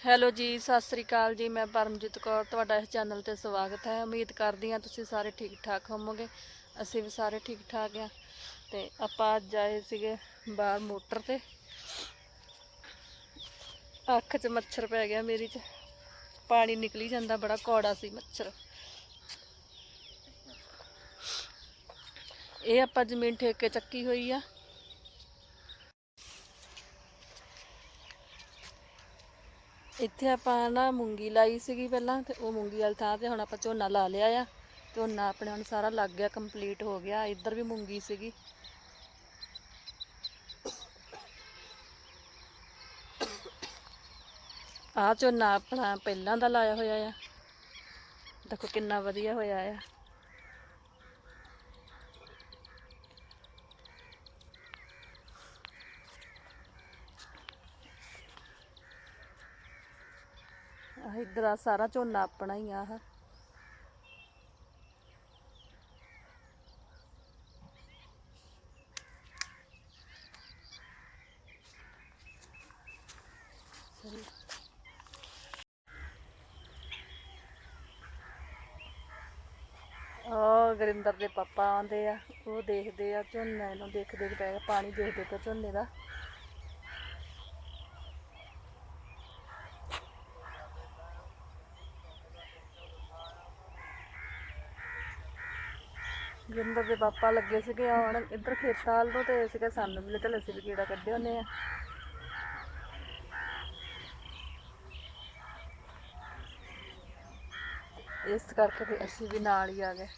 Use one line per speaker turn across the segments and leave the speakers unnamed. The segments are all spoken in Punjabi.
ਹੈਲੋ ਜੀ, ਸਤਿ ਸ੍ਰੀ ਅਕਾਲ ਜੀ, ਮੈਂ ਪਰਮਜੀਤ ਕੌਰ, ਤੁਹਾਡਾ ਇਸ ਚੈਨਲ ਤੇ ਸਵਾਗਤ ਹੈ। ਉਮੀਦ ਕਰਦੀ ਹਾਂ ਤੁਸੀਂ ਸਾਰੇ ਠੀਕ ਠਾਕ ਹੋਵੋਗੇ, ਅਸੀਂ ਵੀ ਸਾਰੇ ਠੀਕ ਠਾਕ ਆ ਤੇ ਆਪਾਂ ਅੱਜ ਆਏ ਸੀਗੇ ਬਾਹਰ ਮੋਟਰ ਤੇ। ਅੱਖ 'ਚ ਮੱਛਰ ਪੈ ਗਿਆ ਮੇਰੀ 'ਚ। ਪਾਣੀ ਨਿਕਲੀ ਜਾਂਦਾ, ਬੜਾ ਕੌੜਾ ਸੀ ਮੱਛਰ। ਇਹ ਆਪਾਂ ਜ਼ਮੀਨ ਠੇਕੇ ਚੱਕੀ ਹੋਈ ਆ। ਇੱਥੇ ਆਪਾਂ ਨਾ ਮੂੰਗੀ ਲਾਈ ਸੀਗੀ ਪਹਿਲਾਂ ਤੇ ਉਹ ਮੂੰਗੀ ਵਾਲੀ ਥਾਂ ਤੇ ਹੁਣ ਆਪਾਂ ਝੋਨਾ ਲਾ ਲਿਆ ਆ। ਝੋਨਾ ਆਪਣੇ ਹੁਣ ਸਾਰਾ ਲੱਗ ਗਿਆ ਕੰਪਲੀਟ ਹੋ ਗਿਆ। ਇੱਧਰ ਵੀ ਮੂੰਗੀ ਸੀਗੀ। ਆਹ ਝੋਨਾ ਆਪਣਾ ਪਹਿਲਾਂ ਦਾ ਲਾਇਆ ਹੋਇਆ ਆ। ਦੇਖੋ ਕਿੰਨਾ ਵਧੀਆ ਹੋਇਆ ਆ। ਆਹ ਇੱਧਰ ਆ, ਸਾਰਾ ਝੋਨਾ ਆਪਣਾ ਹੀ ਆ ਆਹ। ਉਹ ਗਰਿੰਦਰ ਦੇ ਪਾਪਾ ਆਉਂਦੇ ਆ, ਉਹ ਦੇਖਦੇ ਆ ਝੋਨੇ ਨੂੰ ਦੇਖਦੇ ਪਏ ਪਾਣੀ ਦੇਖਦੇ ਪਏ ਝੋਨੇ ਦਾ। ਜਿੰਦਰ ਦੇ ਪਾਪਾ ਲੱਗੇ ਸੀਗੇ ਆਉਣ ਇੱਧਰ ਖੇਤਾਂ ਵੱਲ ਨੂੰ ਤੇ ਸੀਗਾ, ਸਾਨੂੰ ਵੀ ਚੱਲ ਅਸੀਂ ਵੀ ਕੀੜਾ ਕੱਢੇ ਹੁੰਦੇ ਆ। ਇਸ ਕਰਕੇ ਫਿਰ ਅਸੀਂ ਵੀ ਨਾਲ ਹੀ ਆ ਗਏ।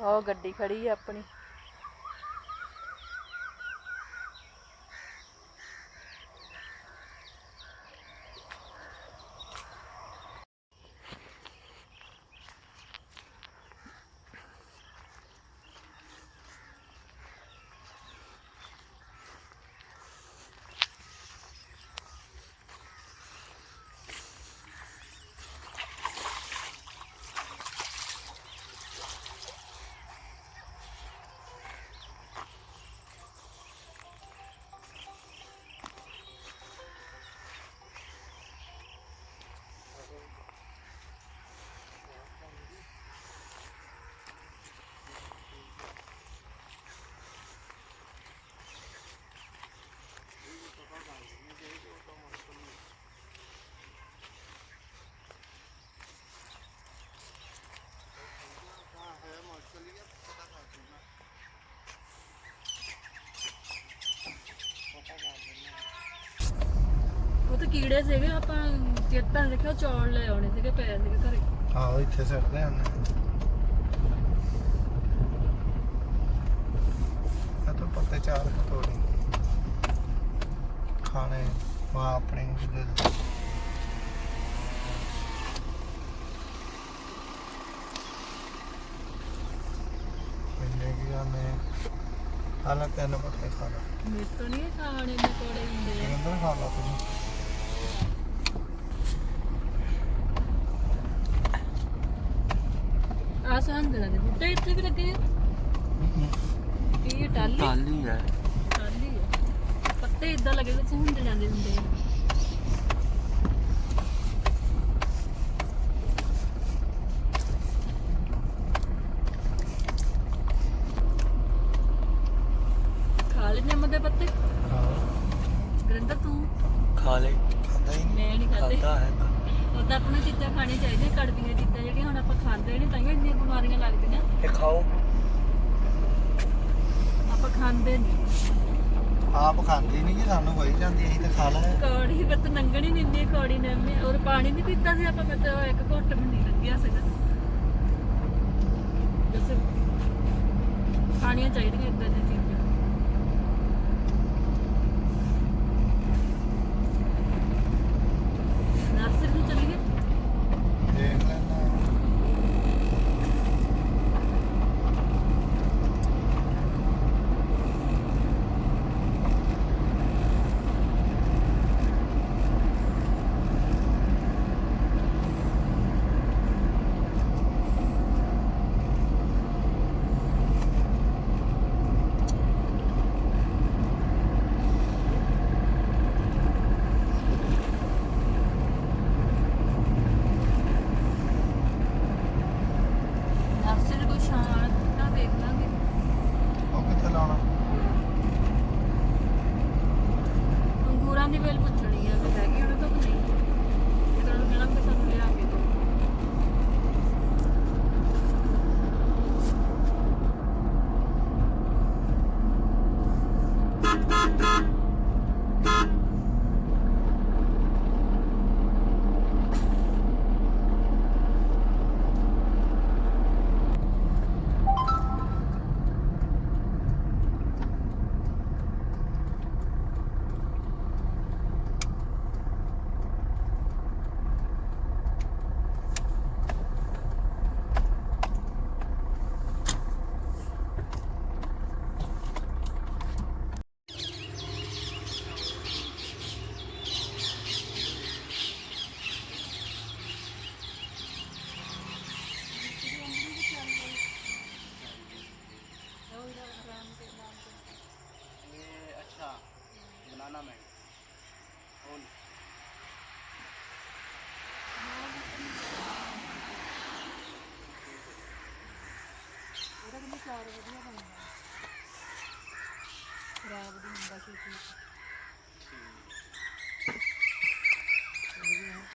ਉਹ ਗੱਡੀ ਖੜੀ ਆ ਆਪਣੀ। ਕੀੜੇ ਸੀਗੇ ਆਪਾਂ ਚੇਤਾਂ ਦੇਖਿਆ ਚੌਲ ਲੈ ਆਉਣੇ ਸੀਗੇ ਪੈ ਸੀਗੇ ਘਰੇ।
ਆਹੋ ਇੱਥੇ ਸਿੱਟਦੇ ਹਨ ਇਹ ਤਾਂ ਪੱਤੇ ਚਾਰ ਕਟੋਰੀ। ਖਾਣੇ ਮਾਂ ਆਪਣੇ ਦੇ ਇੰਨੇ ਕੀ ਗਾਨੇ ਹਾਲਾਂ ਤਿੰਨ ਪੱਤੇ ਖਾ ਲਾ।
ਮੇਰੇ ਤੋਂ ਨਹੀਂ ਖਾਣੇ ਨੇ ਕੋੜੇ ਹੁੰਦੇ ਆ।
ਅੰਦਰ ਖਾ ਲਾ ਤੁਸੀਂ
ਆ ਸੰਗਰਾ ਦੇ ਬੂਟੇ ਇੱਥੇ ਵੀ ਲੱਗੇ ਆ। ਇਹ ਟਾਲੀ
ਟਾਲੀ ਹੈ
ਟਾਲੀ ਆ। ਪੱਤੇ ਇਦਾਂ ਲੱਗੇ ਵਿੱਚ ਹੁੰਦੇ ਜਾਂਦੇ ਹੁੰਦੇ ਆ। ਖਾ ਲੈ ਨਿੰਮ ਦੇ ਪੱਤੇ?
ਹਾਂ।
ਗਰਿੰਦਰ ਤੂੰ?
ਖਾ ਲੈ ਖਾਂਦਾ ਹੀ
ਮੈਂ ਨਹੀਂ ਖਾਦੇ
ਖਾਂਦਾ ਹੈ
ਉਦਾਂ ਆਪਾਂ ਨੂੰ ਚੀਜ਼ਾਂ ਖਾਣੀਆਂ ਚਾਹੀਦੀਆਂ ਕੜਵੀਆਂ ਚੀਜ਼ਾਂ ਜਿਹੜੀਆਂ ਹੁਣ ਆਪਾਂ ਖਾਂਦੇ ਨਹੀਂ ਤਾਂ ਇੰਨੀਆਂ ਬਿਮਾਰੀਆਂ ਲੱਗਦੀਆਂ।
ਇਹ ਖਾਓ।
ਆਪਾਂ ਖਾਂਦੇ ਨਹੀਂ।
ਆਪ ਖਾਂਦੀ ਨਹੀਂ ਕਿ ਸਾਨੂੰ ਵਹੀ ਜਾਂਦੀ ਅਸੀਂ ਤਾਂ ਖਾ ਲੈ
ਕੌੜੀ ਬੱਤ ਨੰਗਣੀ ਨਹੀਂ ਇੰਨੀ ਕੌੜੀ ਨੰਮੀ ਔਰ ਪਾਣੀ ਨਹੀਂ ਪੀਤਾ ਸੀ ਆਪਾਂ ਮੈਂ ਤਾਂ ਇੱਕ ਘੁੱਟ ਵੀ ਨਹੀਂ ਲੱਗਿਆ ਸੀਗਾ। ਵੈਸੇ ਖਾਣੀਆਂ ਚਾਹੀਦੀਆਂ ਇਦਾਂ ਦੀਆਂ ਚੀਜ਼ਾਂ
sana men. On.
ਉਹਦਾ ਕਿੰਨਾ ਚਾਰ ਵਧੀਆ ਬਣਦਾ ਖਰਾਬ ਨਹੀਂ ਹੁੰਦਾ ਛੇਤੀ